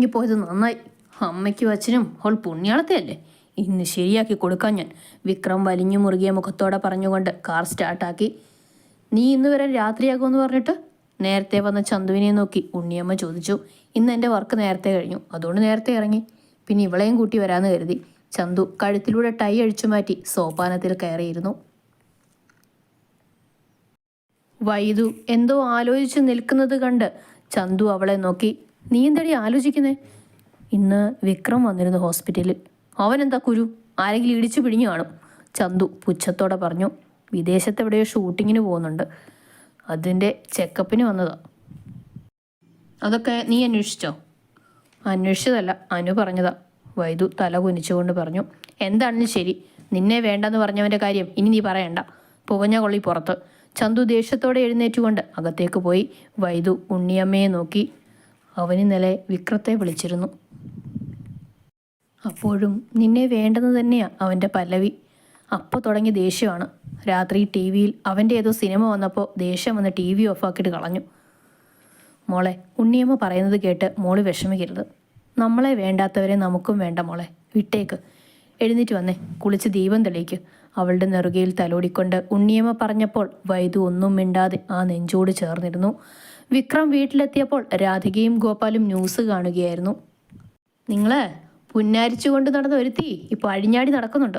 കുടുങ്ങിപ്പോയത് നന്നായി. അമ്മയ്ക്കും അച്ഛനും അവൾ പുണ്യാളത്തെയല്ലേ? ഇന്ന് ശരിയാക്കി കൊടുക്കാൻ ഞാൻ. വിക്രം വലിഞ്ഞു മുറുകിയ മുഖത്തോടെ പറഞ്ഞുകൊണ്ട് കാർ സ്റ്റാർട്ടാക്കി. നീ ഇന്ന് വരെ രാത്രിയാകുമെന്ന് പറഞ്ഞിട്ട്? നേരത്തെ വന്ന ചന്തുവിനെ നോക്കി ഉണ്ണിയമ്മ ചോദിച്ചു. ഇന്ന് എന്റെ വർക്ക് നേരത്തെ കഴിഞ്ഞു. അതുകൊണ്ട് നേരത്തെ ഇറങ്ങി. പിന്നെ ഇവളെയും കൂട്ടി വരാമെന്ന് കരുതി. ചന്തു കഴുത്തിലൂടെ ടൈ അഴിച്ചു മാറ്റി സോപാനത്തിൽ കയറിയിരുന്നു. വൈദു എന്തോ ആലോചിച്ച് നിൽക്കുന്നത് കണ്ട് ചന്തു അവളെ നോക്കി. നീ എന്തടി ആലോചിക്കുന്നേ? ഇന്ന് വിക്രം വന്നിരുന്നു ഹോസ്പിറ്റലിൽ. അവൻ എന്താ കുരു? ആരെങ്കിലും ഇടിച്ചു പിടിഞ്ഞു കാണും. ചന്തു പുച്ഛത്തോടെ പറഞ്ഞു വിദേശത്ത് എവിടെയോ ഷൂട്ടിങ്ങിന് പോകുന്നുണ്ട്. അതിന്റെ ചെക്കപ്പിന് വന്നതാ. അതൊക്കെ നീ അന്വേഷിച്ചോ? അന്വേഷിച്ചതല്ല അനു പറഞ്ഞതാ. വൈദു തല കുനിച്ചുകൊണ്ട് പറഞ്ഞു എന്താണെന്ന് ശരി. നിന്നെ വേണ്ടെന്ന് പറഞ്ഞവന്റെ കാര്യം ഇനി നീ പറയണ്ട. പുകഞ്ഞ കൊള്ളി പുറത്ത്. ചന്തു ദേഷ്യത്തോടെ എഴുന്നേറ്റുകൊണ്ട് അകത്തേക്ക് പോയി. വൈദു ഉണ്ണിയമ്മയെ നോക്കി അവനിന്നലെ വിക്രത്തെ വിളിച്ചിരുന്നു. അപ്പോഴും നിന്നെ വേണ്ടെന്ന് തന്നെയാ അവന്റെ പല്ലവി. അപ്പോൾ തുടങ്ങിയ ദേഷ്യമാണ്. രാത്രി ടി വിയിൽ അവന്റെ ഏതോ സിനിമ വന്നപ്പോൾ ദേഷ്യം വന്ന് ടി വി ഓഫാക്കിയിട്ട് കളഞ്ഞു. മോളെ ഉണ്ണിയമ്മ പറയുന്നത് കേട്ട് മോൾ വിഷമിക്കരുത്. നമ്മളെ വേണ്ടാത്തവരെ നമുക്കും വേണ്ട മോളെ. വിട്ടേക്ക്. എഴുന്നേറ്റ് വന്നേ. കുളിച്ച് ദീപം തെളിയിക്ക്. അവളുടെ നെറുകയിൽ തലോടിക്കൊണ്ട് ഉണ്ണിയമ്മ പറഞ്ഞപ്പോൾ വൈദു ഒന്നും മിണ്ടാതെ ആ നെഞ്ചോട് ചേർന്നിരുന്നു. വിക്രം വീട്ടിലെത്തിയപ്പോൾ രാധികയും ഗോപാലും ന്യൂസ് കാണുകയായിരുന്നു. നിങ്ങളെ പുന്നാരിച്ചുകൊണ്ട് നടന്ന ഒരുത്തി ഇപ്പോൾ അഴിഞ്ഞാടി നടക്കുന്നുണ്ട്.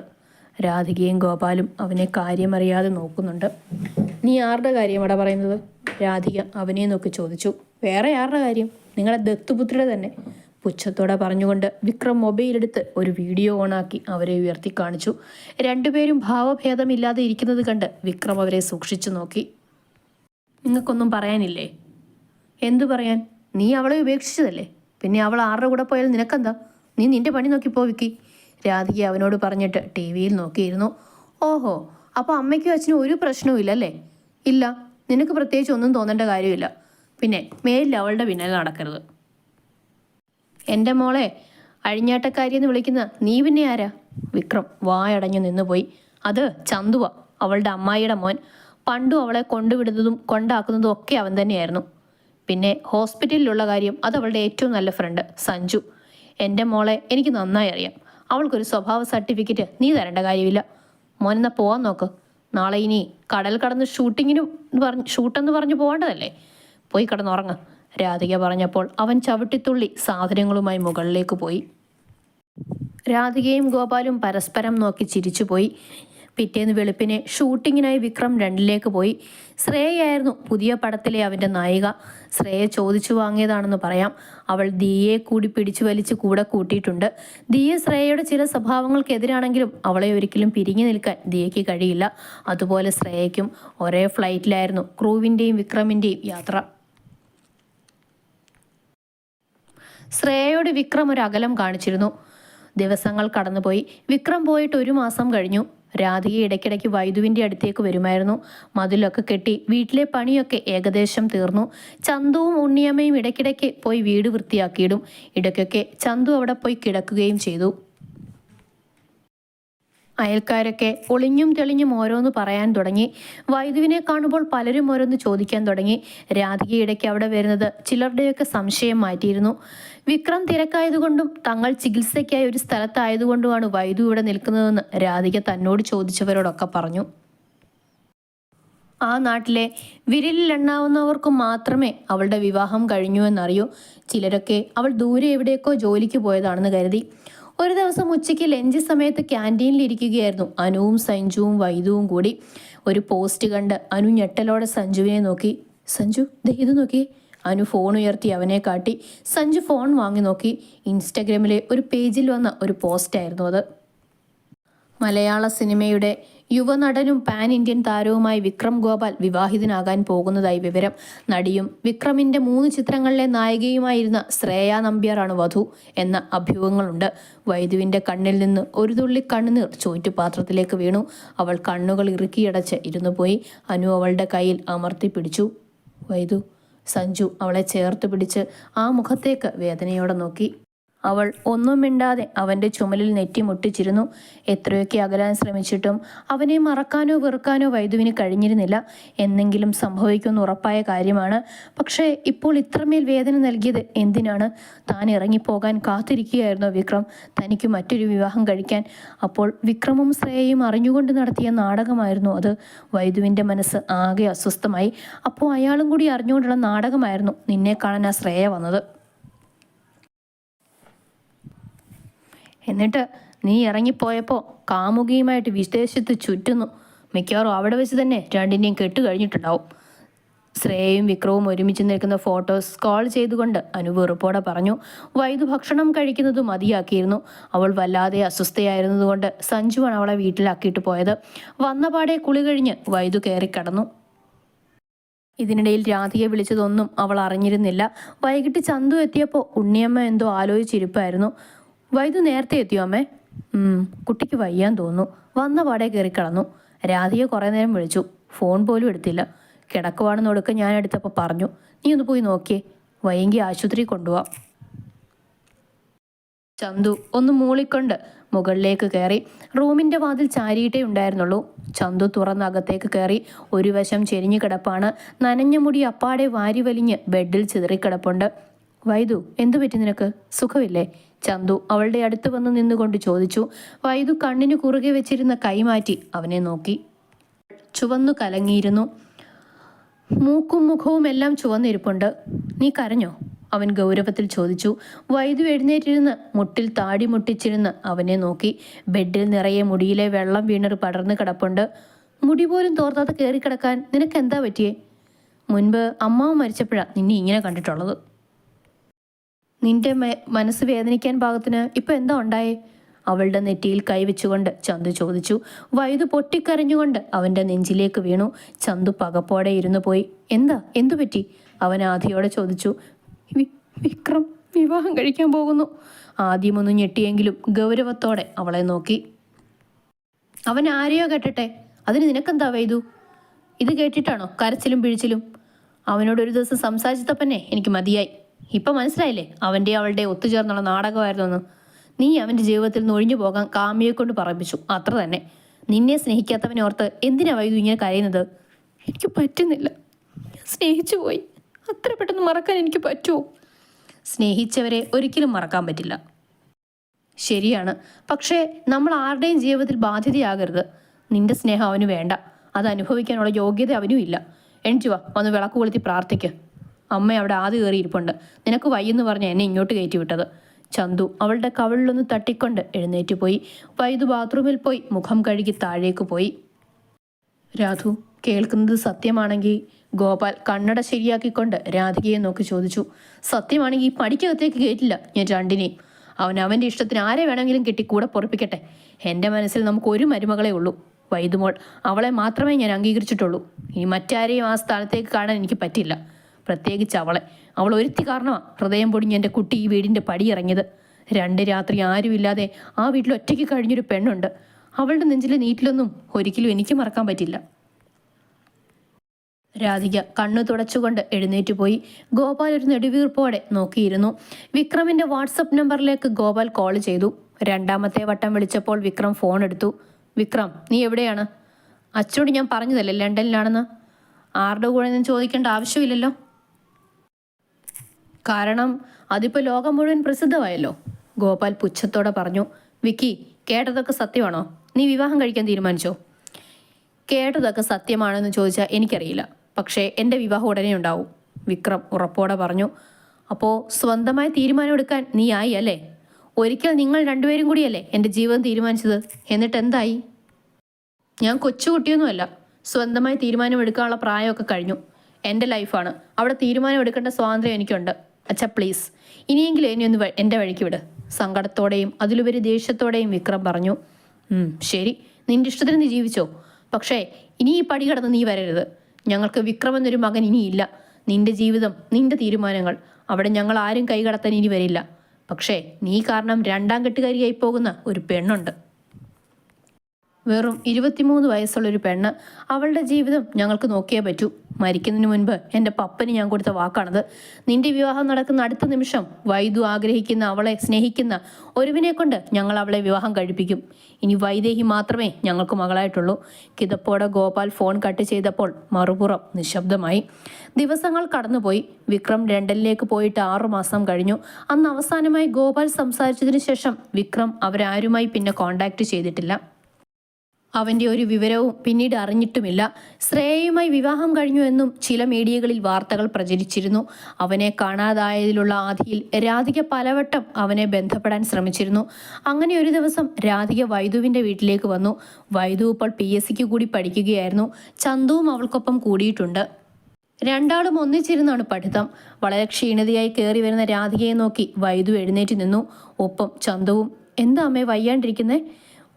രാധികയും ഗോപാലും അവനെ കാര്യമറിയാതെ നോക്കുന്നുണ്ട്. നീ ആരുടെ കാര്യമാടാ പറയുന്നത്? രാധിക അവനെ നോക്കി ചോദിച്ചു. വേറെ ആരുടെ കാര്യം? നിങ്ങളെ ദത്തുപുത്രിയുടെ തന്നെ. പുച്ഛത്തോടെ പറഞ്ഞുകൊണ്ട് വിക്രം മൊബൈലെടുത്ത് ഒരു വീഡിയോ ഓണാക്കി അവരെ ഉയർത്തി കാണിച്ചു. രണ്ടുപേരും ഭാവഭേദമില്ലാതെ ഇരിക്കുന്നത് കണ്ട് വിക്രം അവരെ സൂക്ഷിച്ചു നോക്കി. നിങ്ങൾക്കൊന്നും പറയാനില്ലേ? എന്തു പറയാൻ? നീ അവളെ ഉപേക്ഷിച്ചതല്ലേ? പിന്നെ അവൾ ആരുടെ കൂടെ പോയാൽ നിനക്കെന്താ? നീ നിന്റെ പണി നോക്കി പോവിക്കി രാധിക അവനോട് പറഞ്ഞിട്ട് ടി വിയിൽ നോക്കിയിരുന്നു. ഓഹോ അപ്പോൾ അമ്മയ്ക്കും അച്ഛനും ഒരു പ്രശ്നവും ഇല്ലല്ലേ? ഇല്ല നിനക്ക് പ്രത്യേകിച്ച് ഒന്നും തോന്നേണ്ട കാര്യമില്ല. പിന്നെ മേലിൽ അവളുടെ പിന്നാലെ നടക്കരുത്. എന്റെ മോളെ അഴിഞ്ഞാട്ടക്കാരി എന്ന് വിളിക്കുന്ന നീ പിന്നെ ആരാ? വിക്രം വായടഞ്ഞു നിന്നുപോയി. അത് ചന്തുവ അവളുടെ അമ്മായിയുടെ മോൻ. പണ്ടും അവളെ കൊണ്ടുവിടുന്നതും കൊണ്ടാക്കുന്നതും ഒക്കെ അവൻ തന്നെയായിരുന്നു. പിന്നെ ഹോസ്പിറ്റലിലുള്ള കാര്യം അത് അവളുടെ ഏറ്റവും നല്ല ഫ്രണ്ട് സഞ്ജു. എന്റെ മോളെ എനിക്ക് നന്നായി അറിയാം. അവൾക്കൊരു സ്വഭാവ സർട്ടിഫിക്കറ്റ് നീ തരേണ്ട കാര്യമില്ല. മോനെന്നാ പോവാൻ നോക്ക്. നാളെ ഇനി കടൽ കടന്ന് ഷൂട്ടിങ്ങിന് പറഞ്ഞ് ഷൂട്ടെന്ന് പറഞ്ഞ് പോകേണ്ടതല്ലേ പോയി കിടന്നുറങ്ങ്. രാധിക പറഞ്ഞപ്പോൾ അവൻ ചവിട്ടിത്തുള്ളി സാധനങ്ങളുമായി മുകളിലേക്ക് പോയി. രാധികയും ഗോപാലും പരസ്പരം നോക്കി ചിരിച്ചുപോയി. പിറ്റേന്ന് വെളുപ്പിനെ ഷൂട്ടിങ്ങിനായി വിക്രം രണ്ടിലേക്ക് പോയി. ശ്രേയയായിരുന്നു പുതിയ പടത്തിലെ അവന്റെ നായിക. ശ്രേയ ചോദിച്ചു വാങ്ങിയതാണെന്ന് പറയാം. അവൾ ദിയെ കൂടി പിടിച്ചു വലിച്ച് കൂടെ കൂട്ടിയിട്ടുണ്ട്. ദിയെ ശ്രേയയുടെ ചില സ്വഭാവങ്ങൾക്കെതിരാണെങ്കിലും അവളെ ഒരിക്കലും പിരിഞ്ഞു നിൽക്കാൻ ദിയയ്ക്ക് കഴിയില്ല. അതുപോലെ ശ്രേയയ്ക്കും ഒരേ ഫ്ലൈറ്റിലായിരുന്നു ക്രൂവിന്റെയും വിക്രമിന്റെയും യാത്ര. ശ്രേയയോട് വിക്രം ഒരു അകലം കാണിച്ചിരുന്നു. ദിവസങ്ങൾ കടന്നുപോയി. വിക്രം പോയിട്ട് ഒരു മാസം കഴിഞ്ഞു. രാധിക ഇടയ്ക്കിടയ്ക്ക് വൈദുവിന്റെ അടുത്തേക്ക് വരുമായിരുന്നു. മതിലൊക്കെ കെട്ടി വീട്ടിലെ പണിയൊക്കെ ഏകദേശം തീർന്നു. ചന്തുവും ഉണ്ണിയമ്മയും ഇടയ്ക്കിടയ്ക്ക് പോയി വീട് വൃത്തിയാക്കിയിടും. ഇടയ്ക്കൊക്കെ ചന്തു അവിടെ പോയി കിടക്കുകയും ചെയ്തു. അയൽക്കാരൊക്കെ ഒളിഞ്ഞും തെളിഞ്ഞും ഓരോന്ന് പറയാൻ തുടങ്ങി. വൈദുവിനെ കാണുമ്പോൾ പലരും ഓരോന്ന് ചോദിക്കാൻ തുടങ്ങി. രാധിക ഇടയ്ക്ക് അവിടെ വരുന്നത് ചിലരുടെയൊക്കെ സംശയം മാറ്റിയിരുന്നു. വിക്രം തിരക്കായതുകൊണ്ടും തങ്ങൾ ചികിത്സയ്ക്കായി ഒരു സ്ഥലത്തായതുകൊണ്ടുമാണ് വൈദു ഇവിടെ നിൽക്കുന്നതെന്ന് രാധിക തന്നോട് ചോദിച്ചവരോടൊക്കെ പറഞ്ഞു. ആ നാട്ടിലെ വിരലിൽ എണ്ണാവുന്നവർക്ക് മാത്രമേ അവളുടെ വിവാഹം കഴിഞ്ഞു എന്നറിയൂ. ചിലരൊക്കെ അവൾ ദൂരെ എവിടേക്കോ ജോലിക്ക് പോയതാണെന്ന് കരുതി. ഒരു ദിവസം ഉച്ചയ്ക്ക് ലഞ്ച് സമയത്ത് ക്യാന്റീനിൽ ഇരിക്കുകയായിരുന്നു. അനുവും സഞ്ജുവും വൈദുവും കൂടി ഒരു പോസ്റ്റ് കണ്ട് അനു ഞെട്ടലോടെ സഞ്ജുവിനെ നോക്കി. സഞ്ജു ഇത് നോക്കി അനു ഫോൺ ഉയർത്തി അവനെ കാട്ടി. സഞ്ജു ഫോൺ വാങ്ങി നോക്കി. ഇൻസ്റ്റഗ്രാമിലെ ഒരു പേജിൽ വന്ന ഒരു പോസ്റ്റായിരുന്നു അത്. മലയാള സിനിമയുടെ യുവനടനും പാൻ ഇന്ത്യൻ താരവുമായി വിക്രം ഗോപാൽ വിവാഹിതനാകാൻ പോകുന്നതായി വിവരം. നടിയും വിക്രമിന്റെ മൂന്ന് ചിത്രങ്ങളിലെ നായികയുമായിരുന്ന ശ്രേയ നമ്പ്യാറാണ് വധു എന്ന അഭ്യൂഹങ്ങളുണ്ട്. വൈദുവിന്റെ കണ്ണിൽ നിന്ന് ഒരു തുള്ളി കണ്ണുനീർ ചോറ്റുപാത്രത്തിലേക്ക് വീണു. അവൾ കണ്ണുകൾ ഇറുക്കിയടച്ച് ഇരുന്നു പോയി അനു അവളുടെ കയ്യിൽ അമർത്തി പിടിച്ചു. വൈദു സഞ്ജു അവളെ ചേർത്ത് പിടിച്ച് ആ മുഖത്തേക്ക് വേദനയോടെ നോക്കി. അവൾ ഒന്നും മിണ്ടാതെ അവന്റെ ചുമലിൽ നെറ്റിമുട്ടിച്ചിരുന്നു എത്രയൊക്കെ അകലാൻ ശ്രമിച്ചിട്ടും അവനെ മറക്കാനോ വെറുക്കാനോ വൈദുവിന് കഴിഞ്ഞിരുന്നില്ല. എന്നെങ്കിലും സംഭവിക്കുമെന്ന് ഉറപ്പായ കാര്യമാണ്. പക്ഷേ ഇപ്പോൾ ഇത്രമേൽ വേദന നൽകിയത് എന്തിനാണ്? താൻ ഇറങ്ങിപ്പോകാൻ കാത്തിരിക്കുകയായിരുന്നു വിക്രം? തനിക്ക് മറ്റൊരു വിവാഹം കഴിക്കാൻ. അപ്പോൾ വിക്രമും ശ്രേയയും അറിഞ്ഞുകൊണ്ട് നടത്തിയ നാടകമായിരുന്നു അത്. വൈദുവിന്റെ മനസ്സ് ആകെ അസ്വസ്ഥമായി. അപ്പോൾ അയാളും കൂടി അറിഞ്ഞുകൊണ്ടുള്ള നാടകമായിരുന്നു നിന്നെ കാണാൻ ആ ശ്രേയ വന്നത്. എന്നിട്ട് നീ ഇറങ്ങിപ്പോയപ്പോൾ കാമുകിയുമായിട്ട് വിദേശത്ത് ചുറ്റുന്നു. മിക്കവാറും അവിടെ വെച്ച് തന്നെ രണ്ടിനെയും കെട്ട് കഴിഞ്ഞിട്ടുണ്ടാവും. ശ്രേയയും വിക്രവും ഒരുമിച്ച് നിൽക്കുന്ന ഫോട്ടോസ് കോൾ ചെയ്തുകൊണ്ട് അനു വെറുപ്പോടെ പറഞ്ഞു വൈദു ഭക്ഷണം കഴിക്കുന്നത് മതിയാക്കിയിരുന്നു. അവൾ വല്ലാതെ അസ്വസ്ഥയായിരുന്നതുകൊണ്ട് സഞ്ജുവാണ് അവളെ വീട്ടിലാക്കിയിട്ട് പോയത്. വന്നപാടെ കുളി കഴിഞ്ഞ് വൈദു കയറിക്കടന്നു ഇതിനിടയിൽ രാധിയെ വിളിച്ചതൊന്നും അവൾ അറിഞ്ഞിരുന്നില്ല. വൈകിട്ട് ചന്തു എത്തിയപ്പോൾ ഉണ്ണിയമ്മ എന്തോ ആലോചിച്ചിരിപ്പായിരുന്നു. വൈദു നേരത്തെ എത്തിയോ അമ്മേ? കുട്ടിക്ക് വയ്യാൻ തോന്നുന്നു. വന്ന പാടെ കയറി കിടന്നു. രാധിയെ കുറേ നേരം വിളിച്ചു. ഫോൺ പോലും എടുത്തില്ല. കിടക്കുവാണെന്ന് ഒടുക്കം ഞാൻ എടുത്തപ്പോൾ പറഞ്ഞു. നീ ഒന്ന് പോയി നോക്കിയേ. വയ്യെങ്കിൽ ആശുപത്രി കൊണ്ടുപോവാം ചന്തു ഒന്ന് മൂളിക്കൊണ്ട് മുകളിലേക്ക് കയറി. റൂമിന്റെ വാതിൽ ചാരിയിട്ടേ ഉണ്ടായിരുന്നുള്ളൂ. ചന്തു തുറന്ന് അകത്തേക്ക് കയറി. ഒരു വശം ചെരിഞ്ഞു കിടപ്പാണ്. നനഞ്ഞ മുടി അപ്പാടെ വാരി വലിഞ്ഞ് ബെഡിൽ ചിതറിക്കിടപ്പുണ്ട്. വൈദു എന്തു പറ്റി നിനക്ക്? സുഖമില്ലേ? ചന്തു അവളുടെ അടുത്ത് വന്ന് നിന്നുകൊണ്ട് ചോദിച്ചു വൈദു കണ്ണിന് കുറുകെ വെച്ചിരുന്ന കൈമാറ്റി അവനെ നോക്കി. ചുവന്നു കലങ്ങിയിരുന്നു. മൂക്കും മുഖവും എല്ലാം ചുവന്നിരിപ്പുണ്ട്. നീ കരഞ്ഞോ? അവൻ ഗൗരവത്തിൽ ചോദിച്ചു. വൈദു എഴുന്നേറ്റിരുന്ന് മുട്ടിൽ താടി മുട്ടിച്ചിരുന്ന് അവനെ നോക്കി. ബെഡിൽ നിറയെ മുടിയിലെ വെള്ളം വീണർ പടർന്നു കിടപ്പുണ്ട്. മുടി പോലും തോർത്താതെ കയറി കിടക്കാൻ നിനക്ക് എന്താ പറ്റിയേ? മുൻപ് അമ്മാവ് മരിച്ചപ്പോഴാണ് നിന്നെ ഇങ്ങനെ കണ്ടിട്ടുള്ളത്. നിന്റെ മനസ്സ് വേദനിക്കാൻ പാകത്തിന് ഇപ്പൊ എന്താ ഉണ്ടായേ? അവളുടെ നെറ്റിയിൽ കൈവച്ചുകൊണ്ട് ചന്തു ചോദിച്ചു. വൈദു പൊട്ടിക്കരഞ്ഞുകൊണ്ട് അവന്റെ നെഞ്ചിലേക്ക് വീണു. ചന്തു പകപ്പോടെ ഇരുന്നു പോയി. എന്താ? എന്തു പറ്റി? അവൻ ആദിയോടെ ചോദിച്ചു. വിക്രം വിവാഹം കഴിക്കാൻ പോകുന്നു. ആദ്യമൊന്നും ഞെട്ടിയെങ്കിലും ഗൗരവത്തോടെ അവളെ നോക്കി. അവൻ ആരെയോ കേട്ടട്ടെ? അതിന് നിനക്കെന്താ വൈദു? ഇത് കേട്ടിട്ടാണോ? കരച്ചിലും പിഴിച്ചിലും? അവനോട് ഒരു ദിവസം സംസാരിച്ചപ്പന്നെ എനിക്ക് മതിയായി. ഇപ്പം മനസ്സിലായില്ലേ? അവന്റെ അവളുടെ ഒത്തുചേർന്നുള്ള നാടകമായിരുന്നെന്ന്. നീ അവന്റെ ജീവിതത്തിൽ നിന്ന് ഒഴിഞ്ഞു പോകാൻ കാമിയെ കൊണ്ട് പറയിപ്പിച്ചു അത്ര തന്നെ. നിന്നെ സ്നേഹിക്കാത്തവനെ ഓർത്ത് എന്തിനാ വൈകു ഇങ്ങനെ കരയുന്നത്? എനിക്ക് പറ്റുന്നില്ല. സ്നേഹിച്ചു പോയി. അത്ര പെട്ടെന്ന് മറക്കാൻ എനിക്ക് പറ്റുമോ? സ്നേഹിച്ചവരെ ഒരിക്കലും മറക്കാൻ പറ്റില്ല. ശരിയാണ്. പക്ഷേ നമ്മൾ ആരുടെയും ജീവിതത്തിൽ ബാധ്യതയാകരുത്. നിന്റെ സ്നേഹം അവന് വേണ്ട. അത് അനുഭവിക്കാനുള്ള യോഗ്യത അവനും ഇല്ല. എണിച്ചു വാ. വന്ന് വിളക്ക് കൊളുത്തി പ്രാർത്ഥിക്ക്. അമ്മ അവിടെ ആദ്യം കയറിയിരിപ്പുണ്ട് നിനക്ക് വയ്യെന്ന് പറഞ്ഞ് എന്നെ ഇങ്ങോട്ട് കയറ്റി വിട്ടത്. ചന്തു അവളുടെ കവിളിലൊന്ന് തട്ടിക്കൊണ്ട് എഴുന്നേറ്റ് പോയി. വൈദു ബാത്റൂമിൽ പോയി. മുഖം കഴുകി താഴേക്ക് പോയി. രാധു കേൾക്കുന്നത് സത്യമാണെങ്കിൽ ഗോപാൽ കണ്ണട ശരിയാക്കിക്കൊണ്ട് രാധികയെ നോക്കി ചോദിച്ചു. സത്യമാണെങ്കിൽ പടിക്കകത്തേക്ക് കയറ്റില്ല ഞാൻ രണ്ടിനെയും. അവൻ അവന്റെ ഇഷ്ടത്തിന് ആരെ വേണമെങ്കിലും കിട്ടി കൂടെ പൊറപ്പിക്കട്ടെ. എന്റെ മനസ്സിൽ നമുക്ക് ഒരു മരുമകളെ ഉള്ളൂ. വൈദുമോൾ അവളെ മാത്രമേ ഞാൻ അംഗീകരിച്ചിട്ടുള്ളൂ. ഇനി മറ്റാരെയും ആ സ്ഥലത്തേക്ക് കാണാൻ എനിക്ക് പറ്റില്ല. പ്രത്യേകിച്ച് അവളെ. അവൾ ഒരുത്തി കാരണമാണ് ഹൃദയം പൊടിഞ്ഞ് എന്റെ കുട്ടി ഈ വീടിന്റെ പടി ഇറങ്ങിയത്. രണ്ട് രാത്രി ആരുമില്ലാതെ ആ വീട്ടിൽ ഒറ്റയ്ക്ക് കഴിഞ്ഞൊരു പെണ്ണുണ്ട്. അവളുടെ നെഞ്ചിലെ നീറ്റിലൊന്നും ഒരിക്കലും എനിക്ക് മറക്കാൻ പറ്റില്ല. രാധിക കണ്ണു തുടച്ചുകൊണ്ട് എഴുന്നേറ്റ് പോയി. ഗോപാൽ ഒരു നെടുവീർപ്പോടെ നോക്കിയിരുന്നു. വിക്രമിന്റെ വാട്സപ്പ് നമ്പറിലേക്ക് ഗോപാൽ കോൾ ചെയ്തു. രണ്ടാമത്തെ വട്ടം വിളിച്ചപ്പോൾ വിക്രം ഫോൺ എടുത്തു. വിക്രം നീ എവിടെയാണ്? അച്ഛനോട് ഞാൻ പറഞ്ഞതല്ലേ ലണ്ടനിലാണെന്ന്? ആരുടെ കൂടെ ഞാൻ ചോദിക്കേണ്ട ആവശ്യമില്ലല്ലോ. കാരണം അതിപ്പോൾ ലോകം മുഴുവൻ പ്രസിദ്ധമായല്ലോ. ഗോപാൽ പുച്ഛത്തോടെ പറഞ്ഞു വിക്കി കേട്ടതൊക്കെ സത്യമാണോ? നീ വിവാഹം കഴിക്കാൻ തീരുമാനിച്ചോ? കേട്ടതൊക്കെ സത്യമാണെന്ന് ചോദിച്ചാൽ എനിക്കറിയില്ല. പക്ഷേ എന്റെ വിവാഹം ഉടനെ ഉണ്ടാവും വിക്രം ഉറപ്പോടെ പറഞ്ഞു. അപ്പോൾ സ്വന്തമായി തീരുമാനമെടുക്കാൻ നീ ആയി അല്ലേ? ഒരിക്കൽ നിങ്ങൾ രണ്ടുപേരും കൂടിയല്ലേ എന്റെ ജീവൻ തീരുമാനിച്ചത്? എന്നിട്ട് എന്തായി? ഞാൻ കൊച്ചുകുട്ടിയൊന്നുമല്ല സ്വന്തമായി തീരുമാനമെടുക്കാനുള്ള പ്രായമൊക്കെ കഴിഞ്ഞു. എന്റെ ലൈഫാണ്. അവിടെ തീരുമാനമെടുക്കേണ്ട സ്വാതന്ത്ര്യം എനിക്കുണ്ട്. അച്ഛ പ്ലീസ് ഇനിയെങ്കിലും എന്നെ എന്റെ വഴിക്ക് വിട്. സങ്കടത്തോടെയും അതിലുപരി ദേഷ്യത്തോടെയും വിക്രം പറഞ്ഞു ശരി. നിന്റെ ഇഷ്ടത്തിന് നീ ജീവിച്ചോ. പക്ഷേ ഇനി ഈ പടി കടന്ന് നീ വരരുത്. ഞങ്ങൾക്ക് വിക്രം എന്നൊരു മകൻ ഇനിയില്ല. നിന്റെ ജീവിതം നിന്റെ തീരുമാനങ്ങൾ. അവിടെ ഞങ്ങൾ ആരും കൈകടത്താൻ ഇനി വരില്ല. പക്ഷേ നീ കാരണം രണ്ടാം കെട്ടുകാരിയായി പോകുന്ന ഒരു പെണ്ണുണ്ട്. വെറും ഇരുപത്തിമൂന്ന് വയസ്സുള്ളൊരു പെണ്ണ് അവളുടെ ജീവിതം ഞങ്ങൾക്ക് നോക്കിയേ പറ്റൂ. മരിക്കുന്നതിന് മുൻപ് എന്റെ പപ്പന് ഞാൻ കൊടുത്ത വാക്കാണത്. നിന്റെ വിവാഹം നടക്കുന്ന അടുത്ത നിമിഷം വൈദു ആഗ്രഹിക്കുന്ന അവളെ സ്നേഹിക്കുന്ന ഒരുവിനെ കൊണ്ട് ഞങ്ങൾ അവളെ വിവാഹം കഴിപ്പിക്കും. ഇനി വൈദേഹി മാത്രമേ ഞങ്ങൾക്ക് മകളായിട്ടുള്ളൂ. കിതപ്പോടെ ഗോപാൽ ഫോൺ കട്ട് ചെയ്തപ്പോൾ മറുപുറം നിശബ്ദമായി. ദിവസങ്ങൾ കടന്നുപോയി. വിക്രം ലണ്ടനിലേക്ക് പോയിട്ട് ആറു മാസം കഴിഞ്ഞു. അന്ന് അവസാനമായി ഗോപാൽ സംസാരിച്ചതിന് ശേഷം വിക്രം അവരാരുമായി പിന്നെ കോണ്ടാക്ട് ചെയ്തിട്ടില്ല. അവന്റെ ഒരു വിവരവും പിന്നീട് അറിഞ്ഞിട്ടുമില്ല. ശ്രേയയുമായി വിവാഹം കഴിഞ്ഞു എന്നും ചില മീഡിയകളിൽ വാർത്തകൾ പ്രചരിച്ചിരുന്നു. അവനെ കാണാതായതിലുള്ള ആധിയിൽ രാധിക പലവട്ടം അവനെ ബന്ധപ്പെടാൻ ശ്രമിച്ചിരുന്നു. അങ്ങനെ ഒരു ദിവസം രാധിക വൈദുവിന്റെ വീട്ടിലേക്ക് വന്നു. വൈദു ഇപ്പോൾ പി എസ് സിക്ക് കൂടി പഠിക്കുകയായിരുന്നു. ചന്തുവും അവൾക്കൊപ്പം കൂടിയിട്ടുണ്ട്. രണ്ടാളും ഒന്നിച്ചിരുന്നാണ് പഠിത്തം. വളരെ ക്ഷീണിതയായി കയറി വരുന്ന രാധികയെ നോക്കി വൈദു എഴുന്നേറ്റ് നിന്നു. ഒപ്പം ചന്തുവും എന്താ അമ്മേ വയ്യാണ്ടിരിക്കുന്നേ?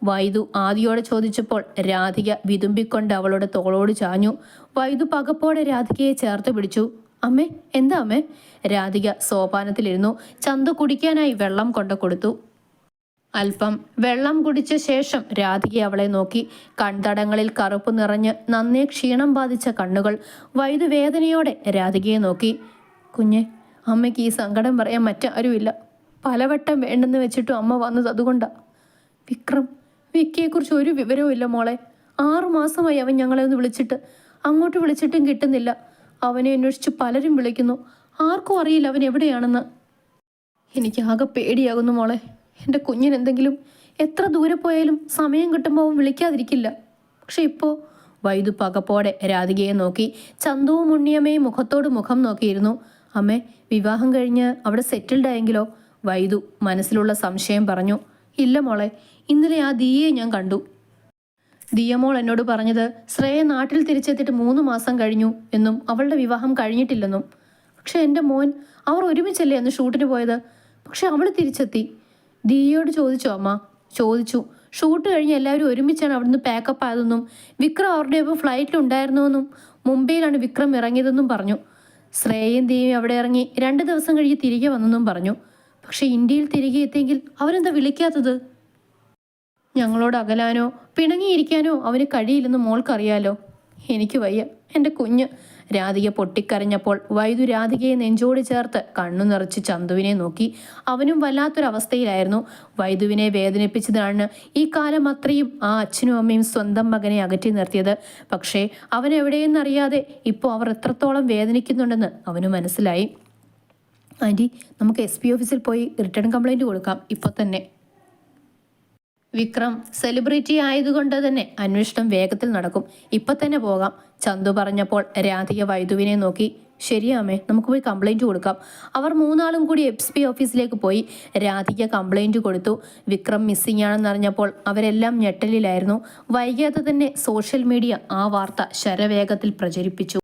വൈദു ആദിയോടെ ചോദിച്ചപ്പോൾ രാധിക വിതുമ്പിക്കൊണ്ട് അവളുടെ തോളോട് ചാഞ്ഞു. വൈദു പകപ്പോടെ രാധികയെ ചേർത്ത് പിടിച്ചു. അമ്മേ എന്താ അമ്മേ? രാധിക സോപാനത്തിലിരുന്നു. ചന്തു കുടിക്കാനായി വെള്ളം കൊണ്ടു കൊടുത്തു. അല്പം വെള്ളം കുടിച്ച ശേഷം രാധിക അവളെ നോക്കി. കൺതടങ്ങളിൽ കറുപ്പ് നിറഞ്ഞ് നന്നേ ക്ഷീണം ബാധിച്ച കണ്ണുകൾ. വൈദു വേദനയോടെ രാധികയെ നോക്കി. കുഞ്ഞെ അമ്മയ്ക്ക് ഈ സങ്കടം പറയാൻ മറ്റാരുമില്ല. പലവട്ടം വേണ്ടെന്ന് വെച്ചിട്ടും അമ്മ വന്നത് അതുകൊണ്ടാ. വിക്രം വിക്കിയെക്കുറിച്ച് ഒരു വിവരവും ഇല്ല മോളെ. ആറുമാസമായി അവൻ ഞങ്ങളെ ഒന്ന് വിളിച്ചിട്ട്. അങ്ങോട്ട് വിളിച്ചിട്ടും കിട്ടുന്നില്ല. അവനെ അന്വേഷിച്ച് പലരും വിളിക്കുന്നു. ആർക്കും അറിയില്ല അവൻ എവിടെയാണെന്ന്. എനിക്ക് ആകെ പേടിയാകുന്നു മോളെ. എന്റെ കുഞ്ഞിന് എന്തെങ്കിലും എത്ര ദൂരെ പോയാലും സമയം കിട്ടുമ്പോൾ അവൻ വിളിക്കാതിരിക്കില്ല. പക്ഷെ ഇപ്പോൾ വൈദു പകപ്പോടെ രാധികയെ നോക്കി ചന്തുവും ഉണ്ണിയമ്മയും മുഖത്തോട് മുഖം നോക്കിയിരുന്നു. അമ്മേ വിവാഹം കഴിഞ്ഞ് അവിടെ സെറ്റിൽഡ് ആയെങ്കിലോ? വൈദു മനസ്സിലുള്ള സംശയം പറഞ്ഞു. ഇല്ല മോളെ ഇന്നലെ ആ ദിയെ ഞാൻ കണ്ടു. ദിയമോൾ എന്നോട് പറഞ്ഞത് ശ്രേയ നാട്ടിൽ തിരിച്ചെത്തിയിട്ട് മൂന്ന് മാസം കഴിഞ്ഞു എന്നും അവളുടെ വിവാഹം കഴിഞ്ഞിട്ടില്ലെന്നും. പക്ഷെ എന്റെ മോൻ അവർ ഒരുമിച്ചല്ലേ അന്ന് ഷൂട്ടിന് പോയത്? പക്ഷെ അവൾ തിരിച്ചെത്തി. ദിയയോട് ചോദിച്ചു അമ്മ ചോദിച്ചു ഷൂട്ട് കഴിഞ്ഞ് എല്ലാവരും ഒരുമിച്ചാണ് അവിടുന്ന് പാക്കപ്പ് ആയതെന്നും വിക്രം അവരുടെ ഒപ്പം ഫ്ലൈറ്റിലുണ്ടായിരുന്നുവെന്നും മുംബൈയിലാണ് വിക്രം ഇറങ്ങിയതെന്നും പറഞ്ഞു. ശ്രേയയും ദിയയും അവിടെ ഇറങ്ങി രണ്ട് ദിവസം കഴിഞ്ഞ് തിരികെ വന്നെന്നും പറഞ്ഞു. പക്ഷെ ഇന്ത്യയിൽ തിരികെ എത്തിയെങ്കിൽ അവരെന്താ വിളിക്കാത്തത്? ഞങ്ങളോട് അകലാനോ പിണങ്ങിയിരിക്കാനോ അവന് കഴിയില്ലെന്ന് മോൾക്കറിയാലോ? എനിക്ക് വയ്യ. എന്റെ കുഞ്ഞ്. രാധിക പൊട്ടിക്കരഞ്ഞപ്പോൾ വൈദു രാധികയെ നെഞ്ചോട് ചേർത്ത് കണ്ണു നിറച്ച് ചന്തുവിനെ നോക്കി. അവനും വല്ലാത്തൊരവസ്ഥയിലായിരുന്നു. വൈദുവിനെ വേദനിപ്പിച്ചതാണ് ഈ കാലം അത്രയും ആ അച്ഛനും അമ്മയും സ്വന്തം മകനെ അകറ്റി നിർത്തിയത്. പക്ഷേ അവൻ എവിടെയെന്നറിയാതെ ഇപ്പോൾ അവർ എത്രത്തോളം വേദനിക്കുന്നുണ്ടെന്ന് അവന് മനസ്സിലായി. ആന്റി നമുക്ക് എസ് പി ഓഫീസിൽ പോയി റിട്ടേൺ കംപ്ലൈന്റ് കൊടുക്കാം. ഇപ്പോൾ തന്നെ. വിക്രം സെലിബ്രിറ്റി ആയതുകൊണ്ട് തന്നെ അന്വേഷണം വേഗത്തിൽ നടക്കും. ഇപ്പം തന്നെ പോകാം. ചന്തു പറഞ്ഞപ്പോൾ രാധിക വൈദുവിനെ നോക്കി ശരിയാമേ നമുക്ക് പോയി കംപ്ലൈന്റ് കൊടുക്കാം. അവർ മൂന്നാളും കൂടി എസ് പി ഓഫീസിലേക്ക് പോയി. രാധിക കംപ്ലൈന്റ് കൊടുത്തു. വിക്രം മിസ്സിംഗ് ആണെന്ന് അറിഞ്ഞപ്പോൾ അവരെല്ലാം ഞെട്ടലിലായിരുന്നു. വൈകാതെ തന്നെ സോഷ്യൽ മീഡിയ ആ വാർത്ത ശരവേഗത്തിൽ പ്രചരിപ്പിച്ചു.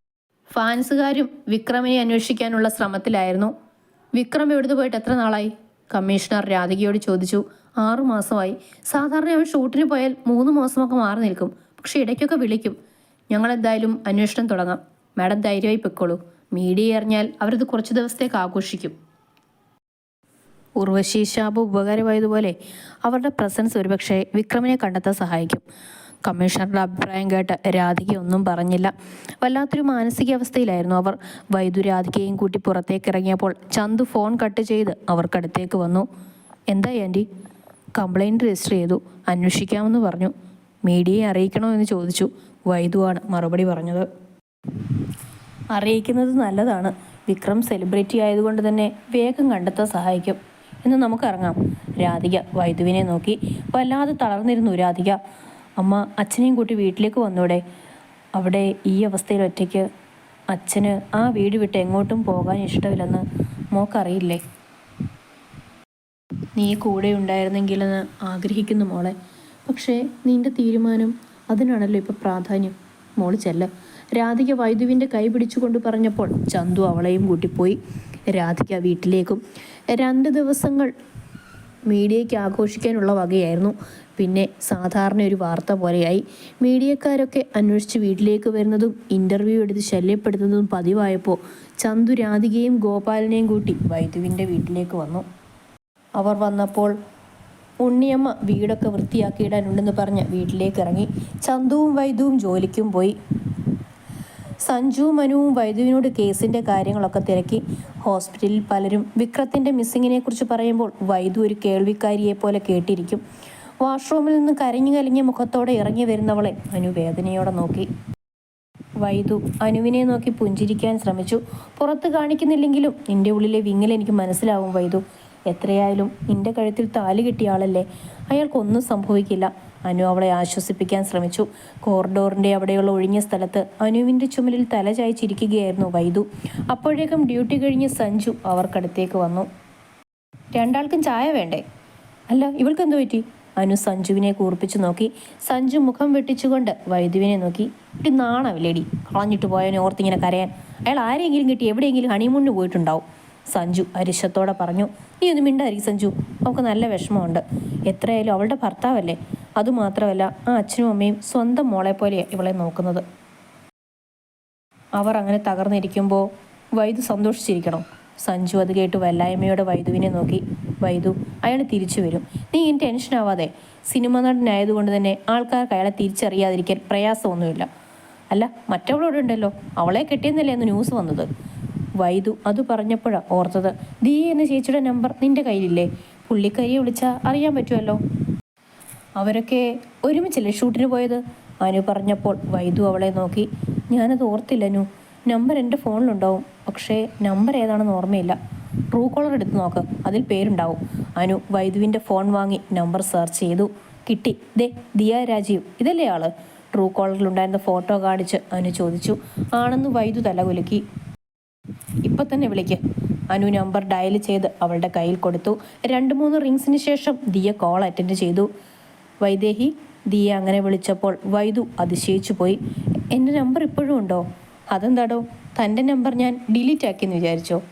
ഫാൻസുകാരും വിക്രമിനെ അന്വേഷിക്കാനുള്ള ശ്രമത്തിലായിരുന്നു. വിക്രം എവിടുന്ന് പോയിട്ട് എത്ര നാളായി? കമ്മീഷണർ രാധികയോട് ചോദിച്ചു. ആറു മാസമായി. സാധാരണ അവൻ ഷൂട്ടിന് പോയാൽ മൂന്ന് മാസമൊക്കെ മാറി നിൽക്കും. പക്ഷെ ഇടയ്ക്കൊക്കെ വിളിക്കും. ഞങ്ങൾ എന്തായാലും അന്വേഷണം തുടങ്ങാം. മാഡം ധൈര്യമായി പൊയ്ക്കോളൂ. മീഡിയ അറിഞ്ഞാൽ അവരത് കുറച്ച് ദിവസത്തേക്ക് ആഘോഷിക്കും. ഉർവശി ശാപ ഉപകാരമായതുപോലെ അവരുടെ പ്രസൻസ് ഒരുപക്ഷെ വിക്രമിനെ കണ്ടെത്താൻ സഹായിക്കും. കമ്മീഷണറുടെ അഭിപ്രായം കേട്ട് രാധിക ഒന്നും പറഞ്ഞില്ല. വല്ലാത്തൊരു മാനസികാവസ്ഥയിലായിരുന്നു അവർ. വൈദു രാധികയും കൂട്ടി പുറത്തേക്ക് ഇറങ്ങിയപ്പോൾ ചന്തു ഫോൺ കട്ട് ചെയ്ത് അവർക്കടുത്തേക്ക് വന്നു. എന്തായി ആന്റി കംപ്ലൈന്റ് രജിസ്റ്റർ ചെയ്തു. അന്വേഷിക്കാമെന്ന് പറഞ്ഞു. മീഡിയയെ അറിയിക്കണോ എന്ന് ചോദിച്ചു. വൈദുവാണ് മറുപടി പറഞ്ഞത്. അറിയിക്കുന്നത് നല്ലതാണ്. വിക്രം സെലിബ്രിറ്റി ആയതുകൊണ്ട് തന്നെ വേഗം കണ്ടെത്താൻ സഹായിക്കും. എന്ന് നമുക്ക് ഇറങ്ങാം. രാധിക വൈദുവിനെ നോക്കി. വല്ലാതെ തളർന്നിരുന്നു രാധിക. അമ്മ അച്ഛനെയും കൂട്ടി വീട്ടിലേക്ക് വന്നൂടെ. അവിടെ ഈ അവസ്ഥയിൽ ഒറ്റയ്ക്ക് അച്ഛന് ആ വീട് വിട്ട് എങ്ങോട്ടും പോകാൻ ഇഷ്ടമില്ലെന്ന് മോക്കറിയില്ലേ? നീ കൂടെ ഉണ്ടായിരുന്നെങ്കിലെന്ന് ആഗ്രഹിക്കുന്നു മോളെ. പക്ഷേ നിന്റെ തീരുമാനം അതിനാണല്ലോ ഇപ്പം പ്രാധാന്യം. മോൾ ചെല്ല. രാധിക വൈദ്യുവിന്റെ കൈ പിടിച്ചുകൊണ്ട് പറഞ്ഞപ്പോൾ ചന്തു അവളെയും കൂട്ടിപ്പോയി. രാധിക വീട്ടിലേക്കും. രണ്ട് ദിവസങ്ങൾ മീഡിയയ്ക്ക് ആഘോഷിക്കാനുള്ള വകയായിരുന്നു. പിന്നെ സാധാരണ ഒരു വാർത്ത പോലെയായി. മീഡിയക്കാരൊക്കെ അന്വേഷിച്ച് വീട്ടിലേക്ക് വരുന്നതും ഇന്റർവ്യൂ എടുത്ത് ശല്യപ്പെടുത്തുന്നതും പതിവായപ്പോൾ ചന്തു രാധികയും ഗോപാലനെയും കൂട്ടി വൈദ്യുവിന്റെ വീട്ടിലേക്ക് വന്നു. അവർ വന്നപ്പോൾ ഉണ്ണിയമ്മ വീടൊക്കെ വൃത്തിയാക്കിയിടാനുണ്ടെന്ന് പറഞ്ഞ് വീട്ടിലേക്ക് ഇറങ്ങി. ചന്തുവും വൈദ്യുവും ജോലിക്കും പോയി. സഞ്ജുവും മനുവും വൈദ്യുവിനോട് കേസിന്റെ കാര്യങ്ങളൊക്കെ തിരക്കി. ഹോസ്പിറ്റലിൽ പലരും വിക്രത്തിന്റെ മിസ്സിങ്ങിനെ കുറിച്ച് പറയുമ്പോൾ വൈദ്യു ഒരു കേൾവിക്കാരിയെ പോലെ കേട്ടിരിക്കും. വാഷ്റൂമിൽ നിന്ന് കരഞ്ഞു കലിഞ്ഞ മുഖത്തോടെ ഇറങ്ങി വരുന്നവളെ അനു വേദനയോടെ നോക്കി. വൈദു അനുവിനെ നോക്കി പുഞ്ചിരിക്കാൻ ശ്രമിച്ചു. പുറത്ത് കാണിക്കുന്നില്ലെങ്കിലും നിന്റെ ഉള്ളിലെ വിങ്ങൽ എനിക്ക് മനസ്സിലാവും വൈദു എത്രയായാലും നിന്റെ കഴുത്തിൽ താലി കിട്ടിയ ആളല്ലേ? അയാൾക്കൊന്നും സംഭവിക്കില്ല. അനു അവളെ ആശ്വസിപ്പിക്കാൻ ശ്രമിച്ചു. കോറിഡോറിന്റെ അവിടെയുള്ള ഒഴിഞ്ഞ സ്ഥലത്ത് അനുവിന്റെ ചുമലിൽ തല ചായച്ചിരിക്കുകയായിരുന്നു വൈദു. അപ്പോഴേക്കും ഡ്യൂട്ടി കഴിഞ്ഞ് സഞ്ജു അവർക്കടുത്തേക്ക് വന്നു. രണ്ടാൾക്കും ചായ വേണ്ടേ? അല്ല ഇവൾക്ക് എന്തു പറ്റി? അനു സഞ്ജുവിനെ കൂർപ്പിച്ചു നോക്കി. സഞ്ജു മുഖം വെട്ടിച്ചുകൊണ്ട് വൈദുവിനെ നോക്കി. ഇട്ട് നാണവില്ലേടി കളഞ്ഞിട്ട് പോയവനെ ഓർത്തിങ്ങനെ കരയാൻ. അയാൾ ആരെങ്കിലും കിട്ടി എവിടെയെങ്കിലും ഹണിമൂണിന് പോയിട്ടുണ്ടാവും. സഞ്ജു അരിശത്തോടെ പറഞ്ഞു. നീ ഒന്ന് മിണ്ടായിരിക്കും സഞ്ജു. അവൾക്ക് നല്ല വിഷമമുണ്ട്. എത്രയായാലും അവളുടെ ഭർത്താവല്ലേ? അതുമാത്രമല്ല ആ അച്ഛനും അമ്മയും സ്വന്തം മോളെ പോലെയാണ് ഇവളെ നോക്കുന്നത്. അവർ അങ്ങനെ തകർന്നിരിക്കുമ്പോൾ വൈദു സന്തോഷിച്ചിരിക്കണം. സഞ്ജു അത് കേട്ട് വല്ലായ്മയോടെ വൈദുവിനെ നോക്കി. വൈദു അയാൾ തിരിച്ചു വരും. നീ ഇനി ടെൻഷൻ ആവാതെ. സിനിമ നടനായതുകൊണ്ട് തന്നെ ആൾക്കാർക്ക് അയാളെ തിരിച്ചറിയാതിരിക്കാൻ പ്രയാസമൊന്നുമില്ല. അല്ല മറ്റവളോടുണ്ടല്ലോ അവളെ കെട്ടിയെന്നല്ലേ എന്ന് ന്യൂസ് വന്നത്? വൈദു അത് പറഞ്ഞപ്പോഴാണ് ഓർത്തത്. ദീ എന്ന ചേച്ചിയുടെ നമ്പർ നിന്റെ കയ്യിലില്ലേ? പുള്ളിക്കരിയെ വിളിച്ചാൽ അറിയാൻ പറ്റുമല്ലോ. അവരൊക്കെ ഒരുമിച്ചല്ലേ ഷൂട്ടിന് പോയത്? അനു പറഞ്ഞപ്പോൾ വൈദു അവളെ നോക്കി. ഞാനത് ഓർത്തില്ല അനു. നമ്പർ എന്റെ ഫോണിലുണ്ടാവും. പക്ഷേ നമ്പർ ഏതാണെന്ന് ഓർമ്മയില്ല. ട്രൂ കോളർ എടുത്ത് നോക്ക്. അതിൽ പേരുണ്ടാവും. അനു വൈദുവിന്റെ ഫോൺ വാങ്ങി നമ്പർ സെർച്ച് ചെയ്തു. കിട്ടി. ദേ ദിയ രാജീവ്. ഇതല്ലേ ആൾ? ട്രൂ കോളറിലുണ്ടായിരുന്ന ഫോട്ടോ കാണിച്ച് അനു ചോദിച്ചു. ആണെന്ന് വൈദു തലകുലുക്കി ഇപ്പൊ തന്നെ വിളിക്ക്. അനു നമ്പർ ഡയൽ ചെയ്ത് അവളുടെ കയ്യിൽ കൊടുത്തു. രണ്ട് മൂന്ന് റിങ്സിന് ശേഷം ദിയ കോൾ അറ്റൻഡ് ചെയ്തു. വൈദേഹി ദിയ അങ്ങനെ വിളിച്ചപ്പോൾ വൈദു അതിശയിച്ചു പോയി. എന്റെ നമ്പർ ഇപ്പോഴും ഉണ്ടോ? അതെന്താടോ? തന്റെ നമ്പർ ഞാൻ ഡിലീറ്റ് ആക്കിയെന്ന് വിചാരിച്ചോ?